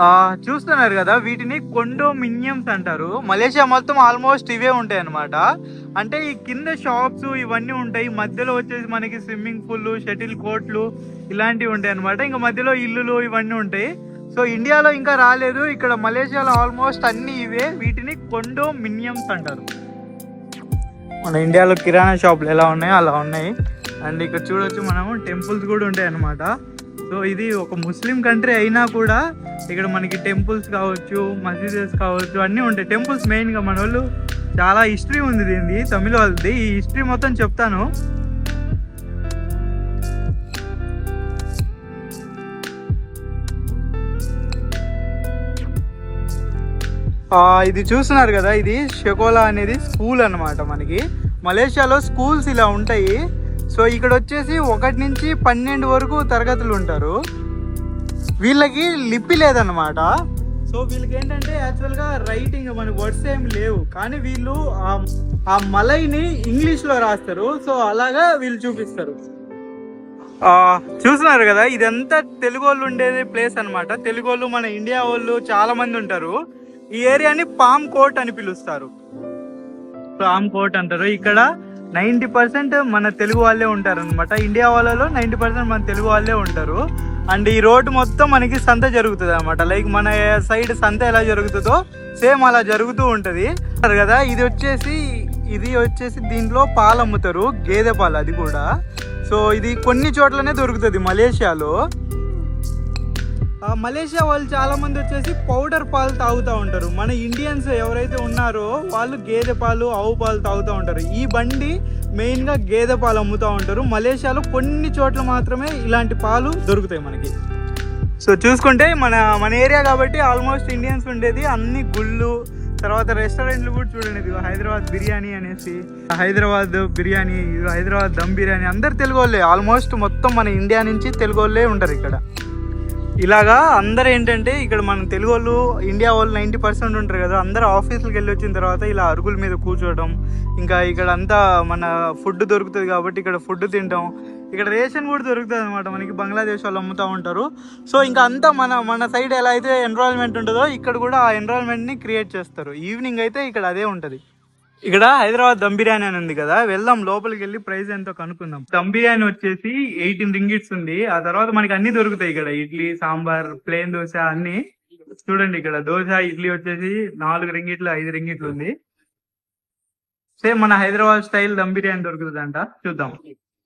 ఆ చూస్తున్నారు కదా వీటిని కొండోమినియమ్స్ అంటారు. మలేషియా మొత్తం ఆల్మోస్ట్ ఇవే ఉంటాయి అన్నమాట అంటే ఈ కింద షాప్స్ ఇవన్నీ ఉంటాయి. మధ్యలో వచ్చేసి మనకి స్విమ్మింగ్ పూల్ షటిల్ కోట్లు ఇలాంటివి ఉంటాయి అన్నమాట ఇంకా మధ్యలో ఇల్లులు ఇవన్నీ ఉంటాయి. సో ఇండియాలో ఇంకా రాలేదు. ఇక్కడ మలేషియాలో ఆల్మోస్ట్ అన్ని ఇవే. వీటిని కొండోమినియమ్స్ అంటారు. మన ఇండియాలో కిరాణా షాపులు ఎలా ఉన్నాయో అలా ఉన్నాయి. అండ్ ఇక్కడ చూడొచ్చు మనము టెంపుల్స్ కూడా ఉంటాయి అన్నమాట సో ఇది ఒక ముస్లిం కంట్రీ అయినా కూడా ఇక్కడ మనకి టెంపుల్స్ కావచ్చు మసీదెస్ కావచ్చు అన్నీ ఉంటాయి. టెంపుల్స్ మెయిన్గా మన వాళ్ళు చాలా హిస్టరీ ఉంది దీనిది తమిళ వాళ్ళది. ఈ హిస్టరీ మొత్తం చెప్తాను. ఆ, ఇది చూస్తున్నారు కదా ఇది షకోలా అనేది స్కూల్ అన్నమాట మనకి. మలేషియాలో స్కూల్స్ ఇలా ఉంటాయి. సో ఇక్కడ వచ్చేసి ఒకటి నుంచి పన్నెండు వరకు తరగతులు ఉంటారు వీళ్ళకి లిపి లేదనమాట సో వీళ్ళకి ఏంటంటే యాక్చువల్గా రైటింగ్ మన వర్డ్స్ ఏం లేవు. కానీ వీళ్ళు ఆ- ఆ మలైని ఇంగ్లీష్లో రాస్తారు. సో అలాగా వీళ్ళు చూపిస్తారు. చూస్తున్నారు కదా ఇదంతా తెలుగు వాళ్ళు ఉండేది ప్లేస్ అన్నమాట. తెలుగు వాళ్ళు మన ఇండియా వాళ్ళు చాలా మంది ఉంటారు. ఈ ఏరియాని పామ్ కోట్ అని పిలుస్తారు. పామ్ కోట్ అంటారు. ఇక్కడ నైంటీ పర్సెంట్ మన తెలుగు వాళ్ళే ఉంటారు అనమాట ఇండియా వాళ్ళలో నైంటీ పర్సెంట్ మన తెలుగు వాళ్ళే ఉంటారు. అండ్ ఈ రోడ్డు మొత్తం మనకి సంత జరుగుతుంది అనమాట లైక్ మన సైడ్ సంత ఎలా జరుగుతుందో సేమ్ అలా జరుగుతూ ఉంటుంది. కదా ఇది వచ్చేసి ఇది వచ్చేసి దీంట్లో పాలు అమ్ముతారు. గేదె పాలు అది కూడా. సో ఇది కొన్ని చోట్లనే దొరుకుతుంది మలేషియాలో. మలేషియా వాళ్ళు చాలా మంది వచ్చేసి పౌడర్ పాలు తాగుతూ ఉంటారు. మన ఇండియన్స్ ఎవరైతే ఉన్నారో వాళ్ళు గేదె పాలు ఆవు పాలు తాగుతూ ఉంటారు. ఈ బండి మెయిన్గా గేదె పాలు అమ్ముతూ ఉంటారు. మలేషియాలో కొన్ని చోట్ల మాత్రమే ఇలాంటి పాలు దొరుకుతాయి మనకి. సో చూసుకుంటే మన మన ఏరియా కాబట్టి ఆల్మోస్ట్ ఇండియన్స్ ఉండేది. అన్ని గుళ్ళు తర్వాత రెస్టారెంట్లు కూడా చూడండి. హైదరాబాద్ బిర్యానీ అనేసి హైదరాబాద్ బిర్యానీ హైదరాబాద్ దమ్ బిర్యానీ. అందరు తెలుగు వాళ్ళే. ఆల్మోస్ట్ మొత్తం మన ఇండియా నుంచి తెలుగు వాళ్ళే ఉంటారు ఇక్కడ. ఇలాగా అందరు ఏంటంటే ఇక్కడ మన తెలుగు వాళ్ళు ఇండియా వాళ్ళు నైంటీ పర్సెంట్ ఉంటారు కదా అందరు ఆఫీసులకు వెళ్ళి వచ్చిన తర్వాత ఇలా అరుగుల మీద కూర్చోవడం ఇంకా ఇక్కడ అంతా మన ఫుడ్ దొరుకుతుంది కాబట్టి ఇక్కడ ఫుడ్ తింటాం. ఇక్కడ రేషన్ కూడా దొరుకుతుంది అనమాట మనకి బంగ్లాదేశ్ వాళ్ళు అమ్ముతూ ఉంటారు. సో ఇంకా అంతా మన మన సైడ్ ఎలా అయితే ఎన్రోల్మెంట్ ఉంటుందో ఇక్కడ కూడా ఆ ఎన్రోల్మెంట్ని క్రియేట్ చేస్తారు. ఈవినింగ్ అయితే ఇక్కడ అదే ఉంటుంది. ఇక్కడ హైదరాబాద్ దమ్ బిర్యానీ అని ఉంది కదా వెళ్దాం లోపలికి వెళ్ళి ప్రైస్ ఎంతో కనుక్కుందాం. దమ్ బిర్యానీ వచ్చేసి ఎయిటీన్ రింగిట్స్ ఉంది. ఆ తర్వాత మనకి అన్ని దొరుకుతాయి ఇక్కడ. ఇడ్లీ సాంబార్ ప్లేన్ దోశ అన్ని. చూడండి ఇక్కడ దోశ ఇడ్లీ వచ్చేసి నాలుగు రింగిట్లు ఐదు రింగిట్లు ఉంది. సేమ్ మన హైదరాబాద్ స్టైల్ దమ్ బిర్యానీ దొరుకుతుంది అంట చూద్దాం.